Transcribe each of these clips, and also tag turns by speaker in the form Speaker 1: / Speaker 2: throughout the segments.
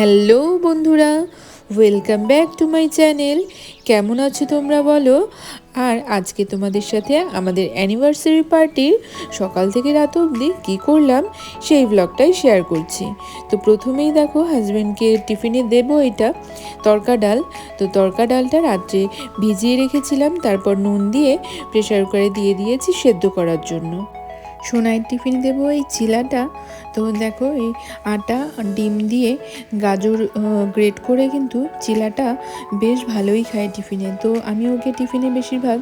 Speaker 1: Hello বন্ধুরা welcome back to my channel কেমন আছো তোমরা বলো? আর আজকে তোমাদের সাথে আমাদের অ্যানিভার্সারি পার্টির সকাল থেকে রাত অবধি কী করলাম সেই ব্লগটাই শেয়ার করছি। তো প্রথমেই দেখো হাজব্যান্ডকে টিফিনে দেবো এটা, তরকা ডাল। তো তরকা ডালটা রাত্রে ভিজিয়ে রেখেছিলাম, তারপর নুন দিয়ে প্রেশার কুকারে দিয়ে দিয়েছি সেদ্ধ করার জন্য। সোনাইয়ের টিফিন দেবো এই চিলাটা। তো দেখো এই আটা, ডিম দিয়ে গাজর গ্রেট করে কিন্তু চিলাটা বেশ ভালোই খায় টিফিনে। তো আমি ওকে টিফিনে বেশিরভাগ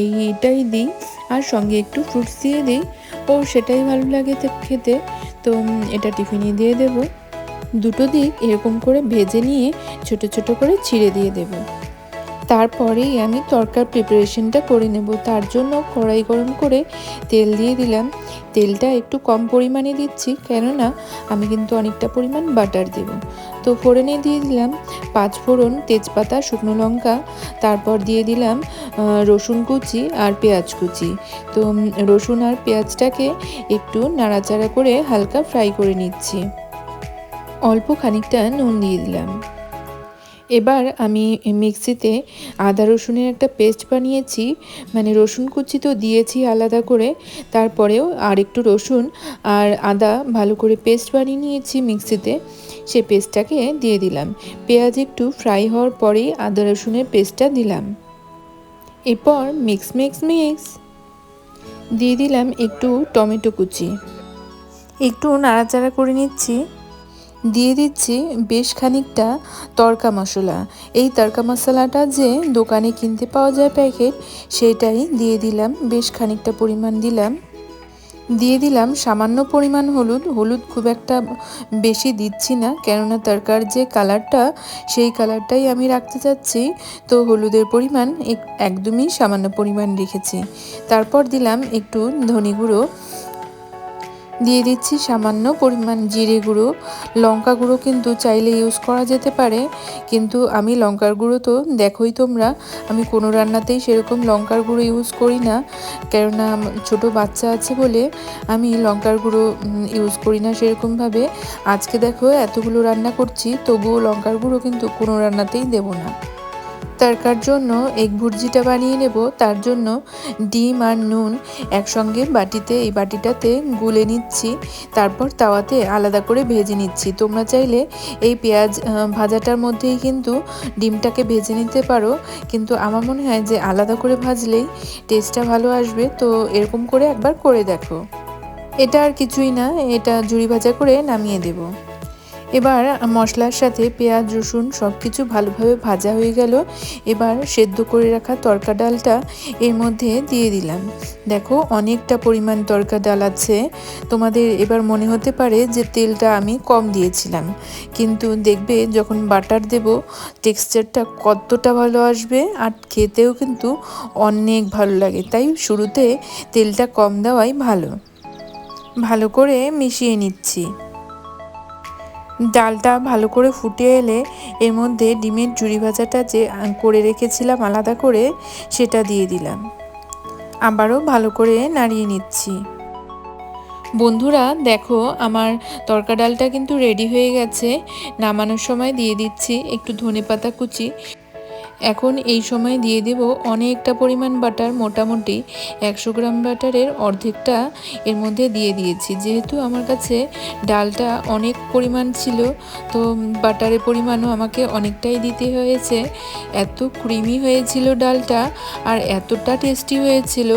Speaker 1: এইটাই দিই আর সঙ্গে একটু ফ্রুটস দিয়ে দিই। ও সেটাই ভালো লাগে খেতে। তো এটা টিফিনে দিয়ে দেব। দুটো দিক এরকম করে ভেজে নিয়ে ছোট ছোট করে ছিঁড়ে দিয়ে দেবো। তারপরেই আমি তরকার প্রিপারেশনটা করে নেব। তার জন্য কড়াই গরম করে তেল দিয়ে দিলাম। তেলটা একটু কম পরিমাণে দিচ্ছি, কেননা আমি কিন্তু অনেকটা পরিমাণ বাটার দেব। তো ফোড়নে দিয়ে দিলাম পাঁচ ফোড়ন তেজপাতা, শুকনো লঙ্কা, তারপর দিয়ে দিলাম রসুন কুচি আর পেঁয়াজ কুচি। তো রসুন আর পেঁয়াজটাকে একটু নাড়াচাড়া করে হালকা ফ্রাই করে নিচ্ছি। অল্প খানিকটা নুন দিয়ে দিলাম। এবার আমি মিক্সিতে আদা রসুনের একটা পেস্ট বানিয়েছি। মানে রসুন কুচি তো দিয়েছি আলাদা করে। তারপরেও আর একটু রসুন আর আদা ভালো করে পেস্ট বানিয়ে নিয়েছি মিক্সিতে। সে পেস্টটাকে দিয়ে দিলাম। পেঁয়াজ একটু ফ্রাই হওয়ার পরেই আদা রসুনের পেস্টটা দিলাম। এরপর মিক্স মিক্স মিক্স। দিয়ে দিলাম একটু টমেটো কুচি। একটু নাড়াচাড়া করে নিচ্ছি। দিয়ে দিচ্ছি বেশ খানিকটা তরকা মশলা। এই তরকা মশলাটা যে দোকানে কিনতে পাওয়া যায় প্যাকেট, সেটাই দিয়ে দিলাম, বেশ খানিকটা পরিমাণ দিলাম। দিয়ে দিলাম সামান্য পরিমাণ হলুদ। হলুদ খুব একটা বেশি দিচ্ছি না, কেননা তরকার যে কালারটা, সেই কালারটাই আমি রাখতে চাচ্ছি। তো হলুদের পরিমাণ একদমই সামান্য পরিমাণ রেখেছি। তারপর দিলাম একটু ধনে গুঁড়ো। দিয়ে দিচ্ছি সামান্য পরিমাণ জিরে গুঁড়ো। লঙ্কা গুঁড়ো কিন্তু চাইলে ইউজ করা যেতে পারে। কিন্তু আমি লঙ্কার গুঁড়ো তো দেখোই তোমরা, আমি কোনো রান্নাতেই সেরকম লঙ্কার গুঁড়ো ইউজ করি না। কেননা ছোট বাচ্চা আছে বলে আমি লঙ্কার গুঁড়ো ইউজ করি না সেরকমভাবে। আজকে দেখো এতগুলো রান্না করছি, তবুও লঙ্কার গুঁড়ো কিন্তু কোনো রান্নাতেই দেবো না। তরকার জন্য এগ ভুর্জিটা বানিয়ে নেব। তার জন্য ডিম আর নুন একসঙ্গে বাটিতে, এই বাটিটাতে গুলে নিচ্ছি। তারপর তাওয়াতে আলাদা করে ভেজে নিচ্ছি। তোমরা চাইলে এই পেঁয়াজ ভাজাটার মধ্যেই কিন্তু ডিমটাকে ভেজে নিতে পারো। কিন্তু আমার মনে হয় যে আলাদা করে ভাজলেই টেস্টটা ভালো আসবে। তো এরকম করে একবার করে দেখো। এটা আর কিছুই না, এটা ঝুড়ি ভাজা করে নামিয়ে দেবো। এবার মশলার সাথে পেঁয়াজ, রসুন সব কিছু ভালোভাবে ভাজা হয়ে গেল। এবার সেদ্ধ করে রাখা তরকা ডালটা এর মধ্যে দিয়ে দিলাম। দেখো অনেকটা পরিমাণ তরকা ডাল আছে। তোমাদের এবার মনে হতে পারে যে তেলটা আমি কম দিয়েছিলাম। কিন্তু দেখবে যখন বাটার দেব, টেক্সচারটা কতটা ভালো আসবে আর খেতেও কিন্তু অনেক ভালো লাগে। তাই শুরুতে তেলটা কম দেওয়াই ভালো। ভালো করে মিশিয়ে নিচ্ছি। ডালটা ভালো করে ফুটে এলে এর মধ্যে ডিমের ঝুড়ি ভাজাটা যে করে রেখেছিলাম আলাদা করে, সেটা দিয়ে দিলাম। আবারও ভালো করে নাড়িয়ে নিচ্ছি। বন্ধুরা, দেখো আমার তরকা ডালটা কিন্তু রেডি হয়ে গেছে। নামানোর সময় দিয়ে দিচ্ছি একটু ধনে পাতা কুচি। এখন এই সময় দিয়ে দেব অনেকটা পরিমাণ বাটার, মোটামুটি একশো গ্রাম বাটারের অর্ধেকটা এর মধ্যে দিয়ে দিয়েছি। যেহেতু আমার কাছে ডালটা অনেক পরিমাণ ছিল, তো বাটারের পরিমাণও আমাকে অনেকটাই দিতে হয়েছে। এত ক্রিমি হয়েছিল ডালটা আর এতটা টেস্টি হয়েছিল।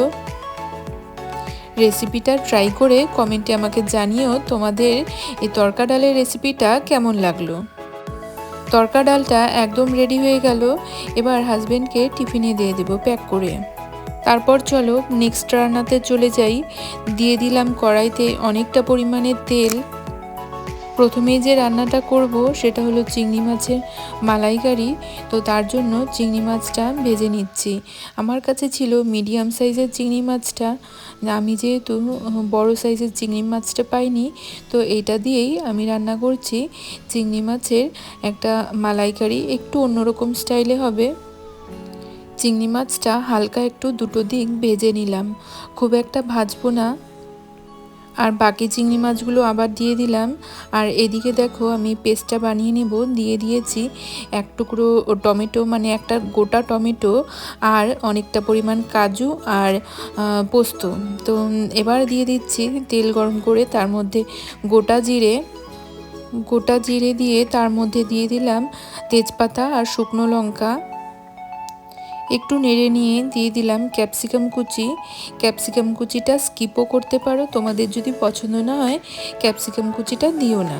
Speaker 1: রেসিপিটা ট্রাই করে কমেন্টে আমাকে জানিও তোমাদের এই তরকা ডালের রেসিপিটা কেমন লাগল। তরকা ডালটা একদম রেডি হয়ে গেল। এবার হাজব্যান্ডকে টিফিনে দিয়ে দেব প্যাক করে। তারপর চলো নেক্সট রান্নাতে চলে যাই। দিয়ে দিলাম কড়াইতে অনেকটা পরিমাণে তেল। প্রথমেই যে রান্নাটা করব সেটা হলো চিংড়ি মাছের মালাইকারি। তো তার জন্য চিংড়ি মাছটা ভেজে নিচ্ছি। আমার কাছে ছিল মিডিয়াম সাইজের চিংড়ি মাছটা। আমি যেহেতু বড় সাইজের চিংড়ি মাছটা পাইনি, তো এটা দিয়েই আমি রান্না করছি। চিংড়ি মাছের একটা মালাইকারি একটু অন্যরকম স্টাইলে হবে। চিংড়ি মাছটা হালকা একটু দুটো দিক ভেজে নিলাম। খুব একটা ভাজবো না। আর বাকি চিংড়ি মাছগুলো আবার দিয়ে দিলাম। আর এদিকে দেখো আমি পেস্টটা বানিয়ে নেব, দিয়ে দিয়েছি এক টুকরো টমেটো মানে একটা গোটা টমেটো আর অনেকটা পরিমাণ কাজু আর পোস্ত। তো এবার দিয়ে দিচ্ছি তেল গরম করে, তার মধ্যে গোটা জিরে গোটা জিরে দিয়ে তার মধ্যে দিয়ে দিলাম তেজপাতা আর শুকনো লঙ্কা। একটু নেড়ে নিয়ে দিয়ে দিলাম ক্যাপসিকাম কুচি। ক্যাপসিকাম কুচিটা স্কিপও করতে পারো, তোমাদের যদি পছন্দ না হয়, ক্যাপসিকাম কুচিটা দিও না।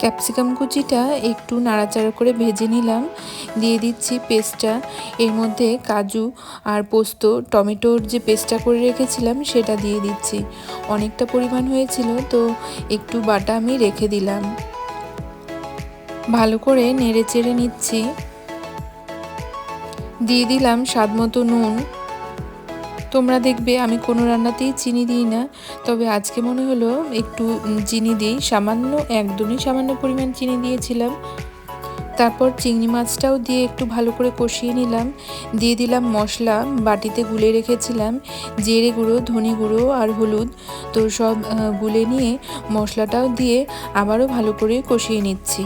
Speaker 1: ক্যাপসিকাম কুচিটা একটু নাড়াচাড়া করে ভেজে নিলাম, দিয়ে দিচ্ছি পেস্টটা। এর মধ্যে কাজু আর পোস্ত, টমেটোর যে পেস্টটা করে রেখেছিলাম, সেটা দিয়ে দিচ্ছি। অনেকটা পরিমাণ হয়েছিল, তো একটু বাটা আমি রেখে দিলাম। ভালো করে নেড়ে চেড়ে নিচ্ছি। দিয়ে দিলাম স্বাদ মতো নুন। তোমরা দেখবে আমি কোনো রান্নাতেই চিনি দিই না, তবে আজকে মনে হলো একটু চিনি দিই, সামান্য, একদমই সামান্য পরিমাণ চিনি দিয়েছিলাম। তারপর চিংড়ি মাছটাও দিয়ে একটু ভালো করে কষিয়ে নিলাম। দিয়ে দিলাম মশলা, বাটিতে গুলে রেখেছিলাম জিরে গুঁড়ো, ধনে গুঁড়ো আর হলুদ। তো সব গুলে নিয়ে মশলাটাও দিয়ে আবারও ভালো করে কষিয়ে নিচ্ছি।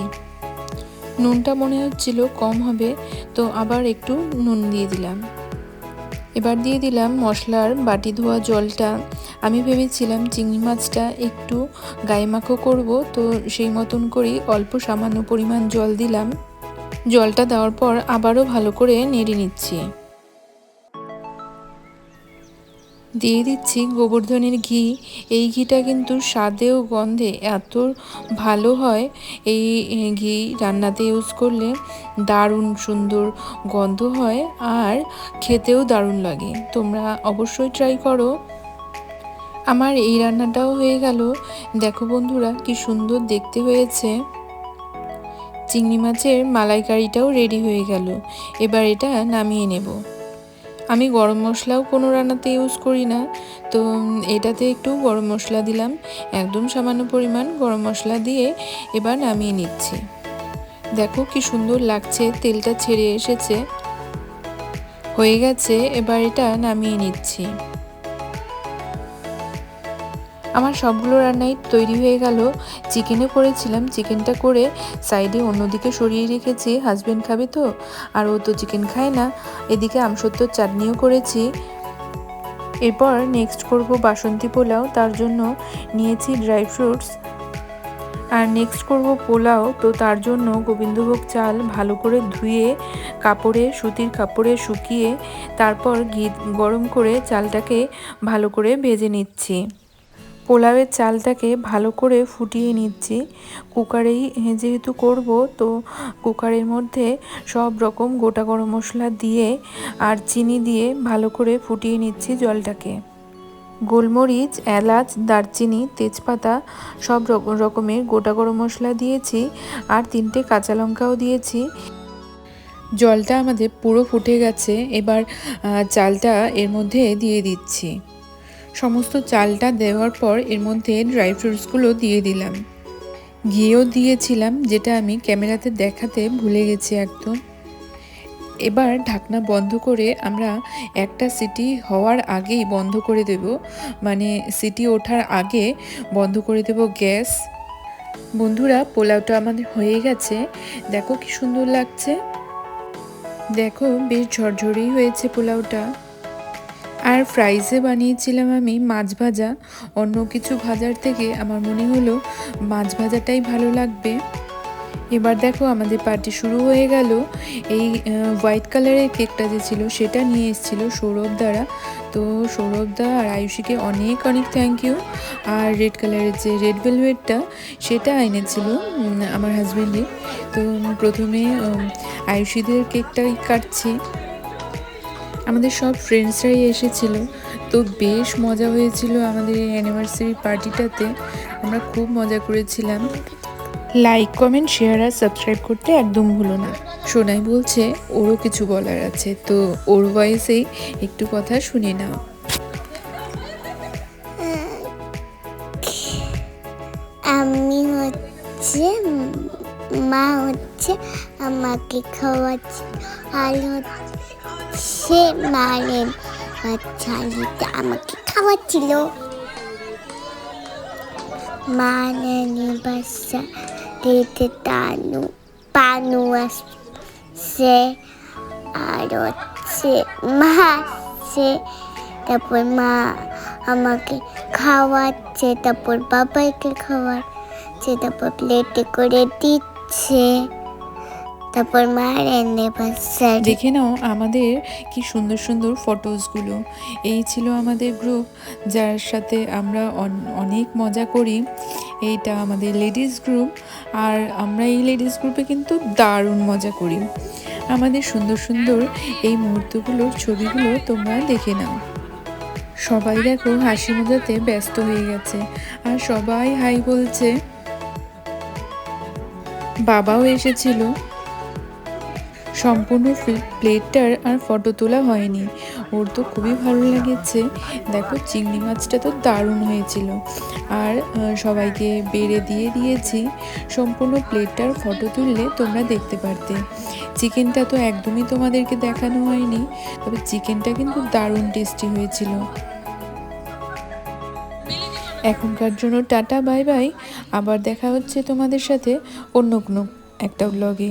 Speaker 1: নুনটা মনে হচ্ছিল কম হবে, তো আবার একটু নুন দিয়ে দিলাম। এবার দিয়ে দিলাম মশলার বাটি ধোয়া জলটা। আমি ভেবেছিলাম চিংড়ি মাছটা একটু গায়ে মাখো করব, তো সেই মতন করেই অল্প সামান্য পরিমাণ জল দিলাম। জলটা দেওয়ার পর আবারও ভালো করে নেড়ে নিচ্ছি। দিয়ে দিচ্ছি গোবর্ধনের ঘি। এই ঘিটা কিন্তু স্বাদে ও গন্ধে এত ভালো হয়। এই ঘি রান্নাতে ইউজ করলে দারুণ সুন্দর গন্ধ হয় আর খেতেও দারুণ লাগে। তোমরা অবশ্যই ট্রাই করো। আমার এই রান্নাটাও হয়ে গেল। দেখো বন্ধুরা, কি সুন্দর দেখতে হয়েছে। চিংড়ি মাছের মালাইকারিটাও রেডি হয়ে গেল। এবার এটা নামিয়ে নেব। আমি গরম মশলাও কোনো রান্নাতে ইউজ করি না। তো এটাতে একটু গরম মশলা দিলাম। একদম সামান্য পরিমাণ গরম মশলা দিয়ে এবার নামিয়ে নিচ্ছি। দেখো কি সুন্দর লাগছে, তেলটা ছেড়ে এসেছে। হয়ে গেছে, এবার এটা নামিয়ে নিচ্ছি। আমার সবগুলো রান্নাই তৈরি হয়ে গেল। চিকেনও করেছিলাম। চিকেনটা করে সাইডে অন্যদিকে সরিয়ে রেখেছি। হাজব্যান্ড খাবে তো? আর ও তো চিকেন খায় না। এদিকে আমসত্তর চাটনিও করেছি। এরপর নেক্সট করব বাসন্তী পোলাও। তার জন্য নিয়েছি ড্রাই ফ্রুটস আর নেক্সট করব পোলাও। তো তার জন্য গোবিন্দভোগ চাল ভালো করে ধুয়ে, কাপড়ে, সুতির কাপড়ে শুকিয়ে, তারপর ঘি গরম করে চালটাকে ভালো করে ভেজে নিচ্ছি। পোলাওয়ের চালটাকে ভালো করে ফুটিয়ে নিচ্ছি। কুকারেই যেহেতু করব, তো কুকারের মধ্যে সব রকম গোটা গরম মশলা দিয়ে আর চিনি দিয়ে ভালো করে ফুটিয়ে নিচ্ছি জলটাকে। গোলমরিচ, এলাচ, দারচিনি, তেজপাতা সব রকমের গোটা গরম মশলা দিয়েছি আর তিনটে কাঁচা লঙ্কাও দিয়েছি। জলটা আমাদের পুরো ফুটে গেছে, এবার চালটা এর মধ্যে দিয়ে দিচ্ছি। সমস্ত চালটা দেওয়ার পর এর মধ্যে ড্রাই ফ্রুটসগুলো দিয়ে দিলাম। ঘিও দিয়েছিলাম, যেটা আমি ক্যামেরাতে দেখাতে ভুলে গেছি একদম। এবার ঢাকনা বন্ধ করে আমরা একটা সিটি হওয়ার আগেই বন্ধ করে দেব। মানে সিটি ওঠার আগে বন্ধ করে দেব গ্যাস। বন্ধুরা, পোলাওটা আমাদের হয়ে গেছে। দেখো কি সুন্দর লাগছে। দেখো, বেশ ঝরঝরেই হয়েছে পোলাওটা। আর ফ্রাইসে বানিয়েছিলাম আমি মাছ ভাজা। অন্য কিছু ভাজার থেকে আমার মনে হলো মাছ ভাজাটাই ভালো লাগবে। এবার দেখো আমাদের পার্টি শুরু হয়ে গেল। এই হোয়াইট কালারের কেকটা যে ছিল সেটা নিয়ে এসেছিল সৌরভ দ্বারা। তো সৌরভ দা আর আয়ুষীকে অনেক অনেক থ্যাংক ইউ আর রেড কালারের যে রেড ভেলভেটটা সেটা এনেছিল আমার হাজব্যান্ডে তো প্রথমে আয়ুষীদের কেকটাই কাটছি। আমাদের সব ফ্রেন্ডসরাই এসেছিল। তো বেশ মজা হয়েছিল আমাদের এই অ্যানিভার্সারি পার্টিটাতে আমরা খুব মজা করেছিলাম। লাইক কমেন্ট শেয়ার আর সাবস্ক্রাইব করতে একদম ভুলো না। সোনাই বলছে, ওরও কিছু বলার আছে। তো ওর ভয়েসেই একটু কথা শুনে নাও।
Speaker 2: আমি হচ্ছে, মা হচ্ছে আমাকে খাওয়াচ্ছে আর সে মারেন বাচ্চালিটা আমাকে খাওয়াচ্ছিল। মানানি বাসা দিতে তানু পানু আসছে, আর হচ্ছে মা আসছে, তারপর মা আমাকে খাওয়াচ্ছে, তারপর বাবাইকে খাওয়াচ্ছে, তারপর প্লেটে করে দিচ্ছে। তারপর মা রেনে
Speaker 1: দেখে নাও আমাদের কি সুন্দর সুন্দর ফটোসগুলো। এই ছিল আমাদের গ্রুপ যার সাথে আমরা অন- অনেক মজা করি। এইটা আমাদের লেডিস গ্রুপ আর আমরা এই লেডিস গ্রুপে কিন্তু দারুণ মজা করি। আমাদের সুন্দর সুন্দর এই মুহূর্তগুলোর ছবিগুলো তোমরা দেখে নাও। সবাই দেখো হাসি মজাতে ব্যস্ত হয়ে গেছে, আর সবাই হাই বলছে। বাবাও এসেছিল। সম্পূর্ণ প্লেটটার আর ফটো তোলা হয়নি। ওর তো খুবই ভালো লেগেছে। দেখো, চিংড়ি মাছটা তো দারুণ হয়েছিল। আর সবাইকে বেড়ে দিয়ে দিয়েছি সম্পূর্ণ প্লেটটার ফটো তুললে তোমরা দেখতে পারতে। চিকেনটা তো একদমই তোমাদেরকে দেখানো হয়নি, তবে চিকেনটা কিন্তু দারুণ টেস্টি হয়েছিল। এখনকার জন্য টাটা, বাই বাই। আবার দেখা হচ্ছে তোমাদের সাথে অন্য কোনো একটা ব্লগে